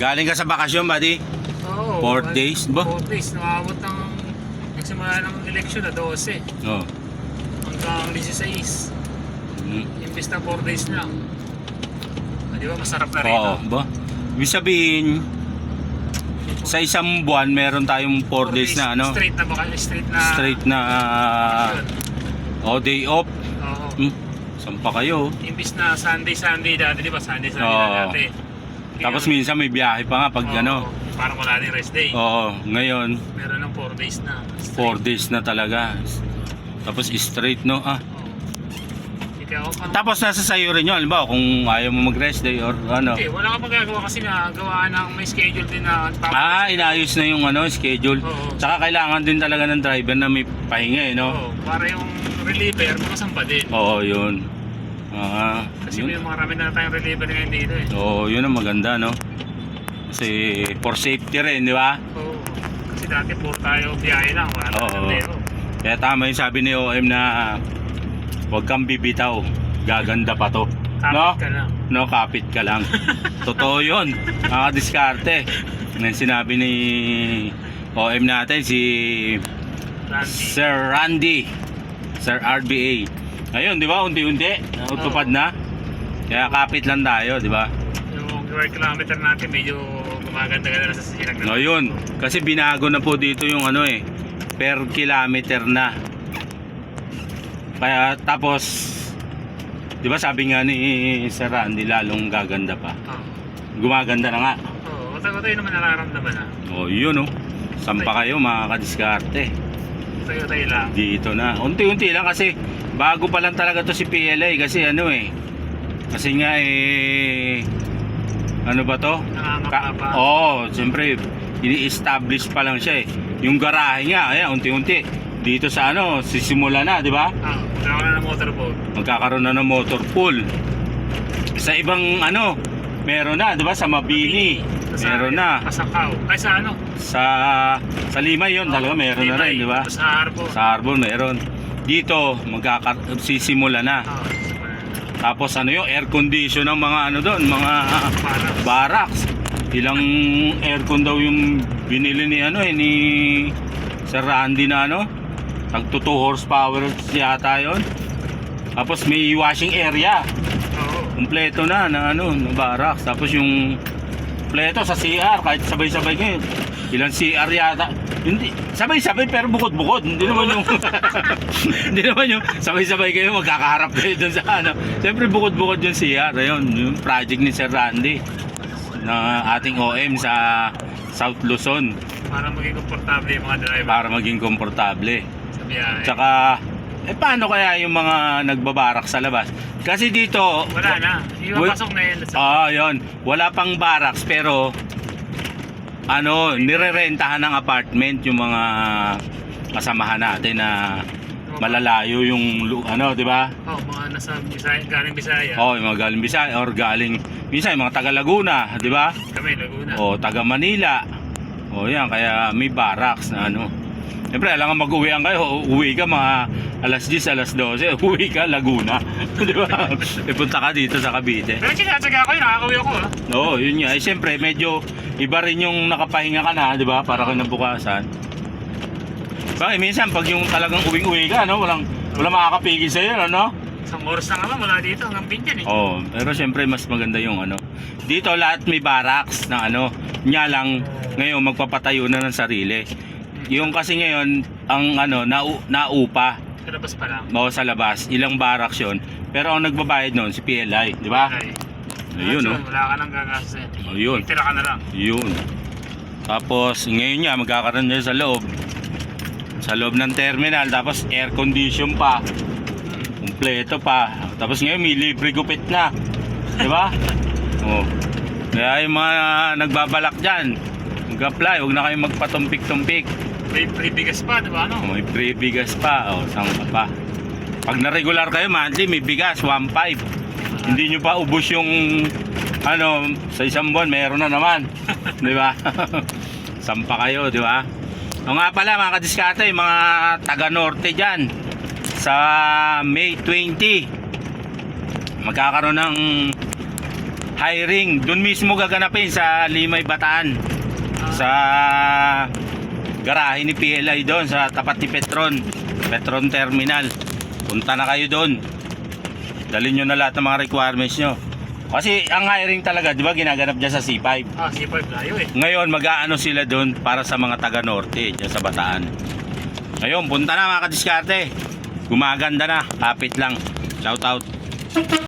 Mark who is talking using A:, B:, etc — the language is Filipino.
A: Galing ka sa bakasyon, buddy?
B: Oo.
A: Four
B: well,
A: days ba?
B: Four days. Nakabot ng nagsimula ng election na 12
A: Oo.
B: hanggang 16.
A: Mm.
B: Imbis na 4 days lang. Ah, di ba masarap na rito?
A: Oo, ba? Ibig sabihin, sa isang buwan, meron tayong 4
B: Four
A: days na ano,
B: Straight na baka straight na.
A: straight na oh, day off.
B: Oo.
A: Hmm, saan pa kayo?
B: Imbis na Sunday, Sunday dati, di ba? Sunday, Sunday na dati.
A: Tapos minsan may biyahe pa nga pag
B: oo,
A: ano.
B: Parang wala din rest day.
A: Oo, ngayon,
B: Meron ng 4 days na.
A: 4 days na talaga. Tapos straight, no? Ah.
B: Ano?
A: Tapos nasa sayo rin yun, halimbawa kung ayaw mo mag-rest day or ano.
B: Hindi, wala kang magagawa kasi nga gawa ng may schedule din na
A: Ah, inayos na yung ano, schedule.
B: Oo.
A: Tsaka kailangan din talaga ng driver na may pahinga eh, no?
B: Oo, para yung reliever makasamba din.
A: Oo, yun. Ah,
B: Kasi may
A: yun.
B: marami na tayong reliever ngayon dito eh.
A: Oo, yun ang maganda, no? Kasi for safety rin, di ba?
B: Oo. Kasi dati puro tayo biyahe lang, wala
A: Oo.
B: tayong.
A: Kaya tama yung sabi ni OM na huwag kang bibitaw. Gaganda pa to.
B: Kapit
A: No?
B: ka lang.
A: No, kapit ka lang. Totoo yun. Nakadiskarte. Yan sinabi ni OM natin, si
B: Randy.
A: Sir Randy. Sir RBA. Ayun, di ba? Unti-unti. Utupad na. Kaya kapit lang tayo, di ba?
B: Yung per kilometer natin medyo gumaganda-ganda na sa sisinag
A: No, yun. Kasi binago na po dito yung ano eh. Per kilometer na. Kaya tapos, di ba sabi nga ni Sir Randy, lalong gaganda pa. Gumaganda na nga.
B: Oo, tayo naman nararamdaman na.
A: O, yun oh. Saan pa kayo mga kadiskarte?
B: Tayo tayo lang.
A: Dito na. Unti-unti lang kasi bago pa lang talaga to si PLA kasi ano eh. Kasi nga eh ano ba to? Oo, oh, siyempre ini-establish pa lang siya eh. Yung garahe nga, ayan, unti-unti. Dito sa ano, sisimula na, di ba?
B: Ah, magkakaroon na ng motorboat.
A: Magkakaroon na ng motor pool. Sa ibang ano, meron na, di ba? Sa Mabini,
B: Sa-
A: meron na.
B: Pasakaw. Ay sa ano?
A: Sa sa Limay yun, talaga meron na rin, di ba?
B: Sa Harbo.
A: Sa Arbor meron. Dito, magkaka sisimula na. Tapos ano yung air condition ng mga ano doon, mga barracks. Ilang aircon daw yung binili ni ano eh, ni Sir Randy na ano. Tagto 2 horsepower yata yon. Tapos may washing area.
B: Oo.
A: Kompleto na na ano, ng barracks. Tapos yung kompleto sa CR kahit sabay-sabay kayo. Ilang CR yata. Hindi sabay-sabay pero bukod-bukod. Hindi naman yung Hindi naman yung sabay-sabay kayo magkakaharap kayo dun sa ano. Siyempre bukod-bukod yung CR. Ayun, yung project ni Sir Randy na ating OM sa South Luzon
B: Para maging komportable yung mga driver
A: para maging komportable.
B: sa biyahe.
A: Tsaka eh paano kaya yung mga nagbabarak sa labas? Kasi dito
B: Wala na. Yung pasok na yun.
A: Ah, yun. Wala pang barracks pero ano, nirerentahan ng apartment yung mga kasamahan natin na malalayo yung lu- ano, 'di ba?
B: oh, mga nasa Bisaya, galing Bisaya.
A: Oh, yung mga galing Bisaya or galing minsan yung mga taga Laguna, 'di ba?
B: Kami, Laguna.
A: O taga Manila. O yan, kaya may barracks na ano. Siyempre, alam nga mag-uwian kayo, uwi ka mga alas 10, alas 12, uwi ka Laguna. Di ba? Ipunta ka dito sa Cavite.
B: Pero sinatsaga ko yun, nakakauwi ako ah.
A: Oo, yun nga. Eh, siyempre, medyo iba rin yung nakapahinga ka na, di ba? Para kinabukasan. Bakit minsan, pag yung talagang uwing-uwi ka, no? Walang, walang makakapigil sa'yo, ano?
B: Isang oras na naman mula dito hanggang Binjan eh.
A: Oo, pero siyempre, mas maganda yung ano. Dito, lahat may barracks na ano. Nya lang, ngayon, magpapatayo na ng sarili. Yung kasi ngayon, ang ano, nau, naupa
B: Sa labas pa lang.
A: o sa labas, ilang barracks yun. Pero ang nagbabayad noon, si PLI, di ba?
B: Ay.
A: Ayun, no?
B: Wala ka nang gagastusin.
A: O, yun.
B: Tira ka na lang.
A: Yun. Tapos ngayon nga magkakaroon na sa loob. Sa loob ng terminal tapos air condition pa. Kumpleto pa. Tapos ngayon may libre gupit na. 'Di ba? Oh. Kaya yung mga nagbabalak diyan, mag-apply, huwag na kayong magpatumpik-tumpik.
B: May free bigas pa, di ba ano?
A: May free bigas pa. Oh, saan ka pa? Pag na-regular kayo, monthly, may bigas, 1.5. Hindi nyo pa ubos yung ano, sa isang buwan, meron na naman. di ba? Sampa kayo, di ba? O nga pala mga kadiskate, mga taga-norte dyan, sa May 20, magkakaroon ng hiring. Doon mismo gaganapin sa Limay Bataan. Sa garahe ni PLI doon sa tapat ni Petron. Petron Terminal. Punta na kayo doon. Dalhin nyo na lahat ng mga requirements nyo. Kasi ang hiring talaga, di ba, ginaganap dyan sa C5.
B: Ah, C5 layo eh.
A: Ngayon, mag-aano sila doon para sa mga taga-norte, dyan sa Bataan. Ngayon, punta na mga kadiskarte. Gumaganda na, kapit lang. Shout out.